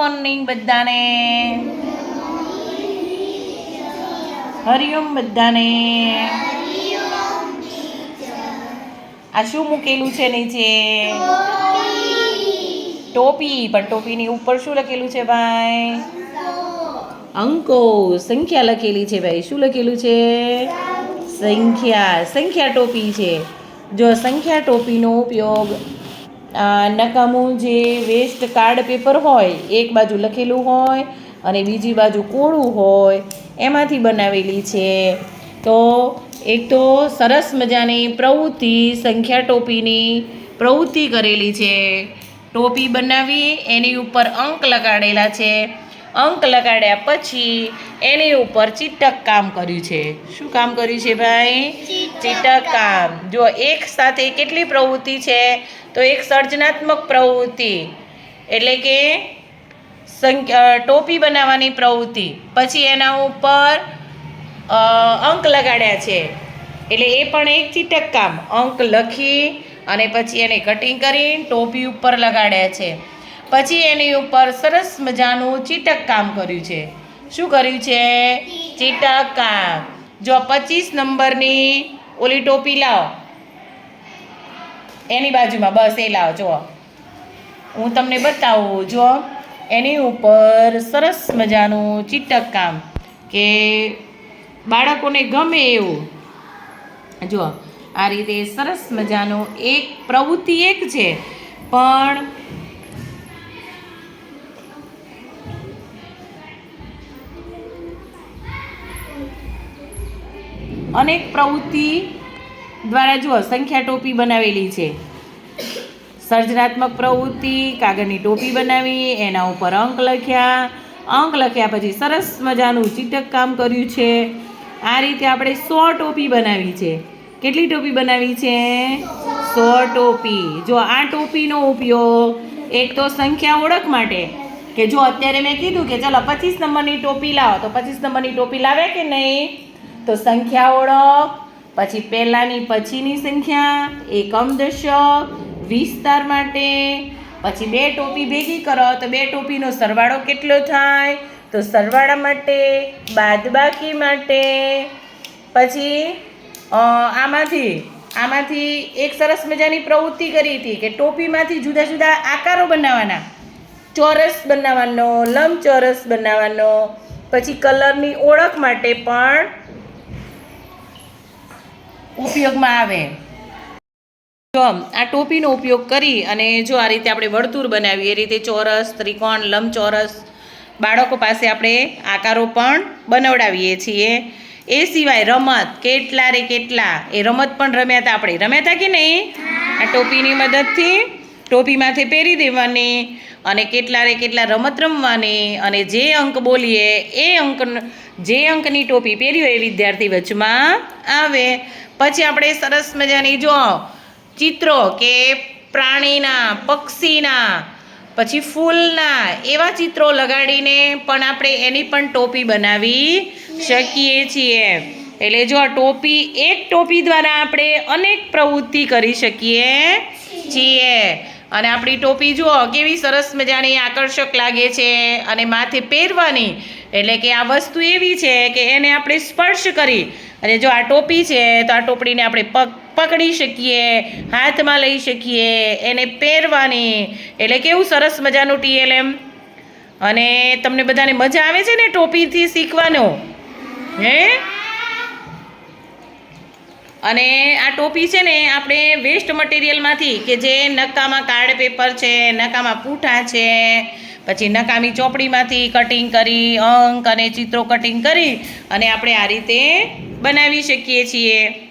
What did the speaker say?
Morning બધાને. હરિઓમ બધાને. આ શું મૂકેલું છે નીચે? ટોપી. પણ ટોપીની ઉપર શું લખેલું છે ભાઈ? અંકો. સંખ્યા લખેલી છે ભાઈ. શું લખેલું છે? સંખ્યા. સંખ્યા ટોપી છે. જો સંખ્યા ટોપીનો ઉપયોગ નકામું જે વેસ્ટ કાર્ડ પેપર હોય, એક બાજુ લખેલું હોય અને બીજી બાજુ કોળું હોય, એમાંથી બનાવેલી છે. તો એક તો સરસ મજાની પ્રવૃત્તિ, સંખ્યા ટોપીની પ્રવૃત્તિ કરેલી છે. ટોપી બનાવી, એની ઉપર અંક લગાડેલા છે. અંક લગાડ્યા પછી એની ઉપર ચીટક કામ કર્યું છે. શું કામ કર્યું છે ભાઈ? ચીટક કામ. જો એક સાથે કેટલી પ્રવૃત્તિ છે? તો એક સર્જનાત્મક પ્રવૃત્તિ. એટલે કે ટોપી બનાવવાની પ્રવૃત્તિ. પછી એના ઉપર અંક લગાડ્યા છે. એટલે એ પણ એક ચીટક કામ. અંક લખી અને પછી એને કટિંગ કરી ટોપી ઉપર લગાડ્યા છે. પછી એની ઉપર સરસ મજાનું ચીટક કામ કર્યું છે. શું કર્યું છે? ચીટક કામ. જો પચીસ નંબરની ઓલી ટોપી લાવો. એની બાજુમાં બસ એ લાવો, જુઓ. હું તમને બતાવું જો એની ઉપર સરસ મજાનું ચીટક કામ કે બાળકોને ગમે એવું. જો આ રીતે સરસ મજાનું એક પ્રવૃત્તિ એક છે. પણ અનેક પ્રવૃત્તિ દ્વારા જો અસંખ્યા ટોપી બનાવેલી છે. સર્જનાત્મક પ્રવૃત્તિ, કાગળની ટોપી બનાવી, એના ઉપર અંક લખ્યા. અંક લખ્યા પછી સરસ મજાનું ચીટક કામ કર્યું છે. આ રીતે આપણે સો ટોપી બનાવી છે. કેટલી ટોપી બનાવી છે? સો ટોપી. જો આ ટોપીનો ઉપયોગ, એક તો સંખ્યા ઓળખ માટે, કે જો અત્યારે મેં કીધું કે ચાલો પચીસ નંબરની ટોપી લાવો, તો પચીસ નંબરની ટોપી લાવે કે નહીં? તો સંખ્યા ઓળખ, પછી પહેલાંની, પછીની સંખ્યા, એકમ દશક, વિસ્તાર માટે, પછી બે ટોપી ભેગી કરો, તો બે ટોપીનો સરવાળો કેટલો થાય? તો સરવાળા માટે, બાદબાકી માટે, પછી આમાંથી આમાંથી એક સરસ મજાની પ્રવૃત્તિ કરી હતી કે ટોપીમાંથી જુદા જુદા આકારો બનાવવાના. ચોરસ બનાવવાનો, લંબચોરસ બનાવવાનો, પછી કલરની ઓળખ માટે પણ ઉપયોગમાં આવે. જો આ ટોપીનો ઉપયોગ કરી અને જો આ રીતે આપણે વર્તુળ બનાવીએ, એ રીતે ચોરસ, ત્રિકોણ, લંબચોરસ, બાળકો પાસે આપણે આકારો પણ બનાવડાવીએ છીએ. એ સિવાય રમત, કેટલા રે કેટલા, એ રમત પણ રમ્યા હતા આપણે. રમ્યા હતા કે નહીં? આ ટોપીની મદદથી ટોપી માથે પહેરી દેવાની અને કેટલા રે કેટલા રમત રમવાની અને જે અંક બોલીએ, એ અંક જે અંકની ટોપી પહેરી હોય એ વિદ્યાર્થી વચમાં આવે. પછી આપણે સરસ મજાની જો ચિત્રો કે પ્રાણીના, પક્ષીના, પછી ફૂલના એવા ચિત્રો લગાડીને પણ આપણે એની પણ ટોપી બનાવી શકીએ છીએ. એટલે જો આ ટોપી, એક ટોપી દ્વારા આપણે અનેક પ્રવૃત્તિ કરી શકીએ છીએ. અને આપણી ટોપી જુઓ, કેવી સરસ મજાની આકર્ષક લાગે છે અને માથે પહેરવાની. એટલે કે આ વસ્તુ એવી છે કે એને આપણે સ્પર્શ કરી. અને જો આ ટોપી છે, તો આ ટોપડીને આપણે પગ પકડી શકીએ, હાથમાં લઈ શકીએ, એને પહેરવાની. એટલે કેવું સરસ મજાનું ટીએલએમ અને તમને બધાને મજા આવે છે ને ટોપીથી શીખવાનો? હે? અને આ ટોપી છે ને આપણે વેસ્ટ મટીરિયલમાંથી કે જે નકામાં કાર્ડ પેપર છે, નકામાં પૂઠા છે, પછી નકામી ચોપડીમાંથી કટિંગ કરી, અંક અને ચિત્રો કટિંગ કરી અને આપણે આ રીતે બનાવી શકીએ છીએ.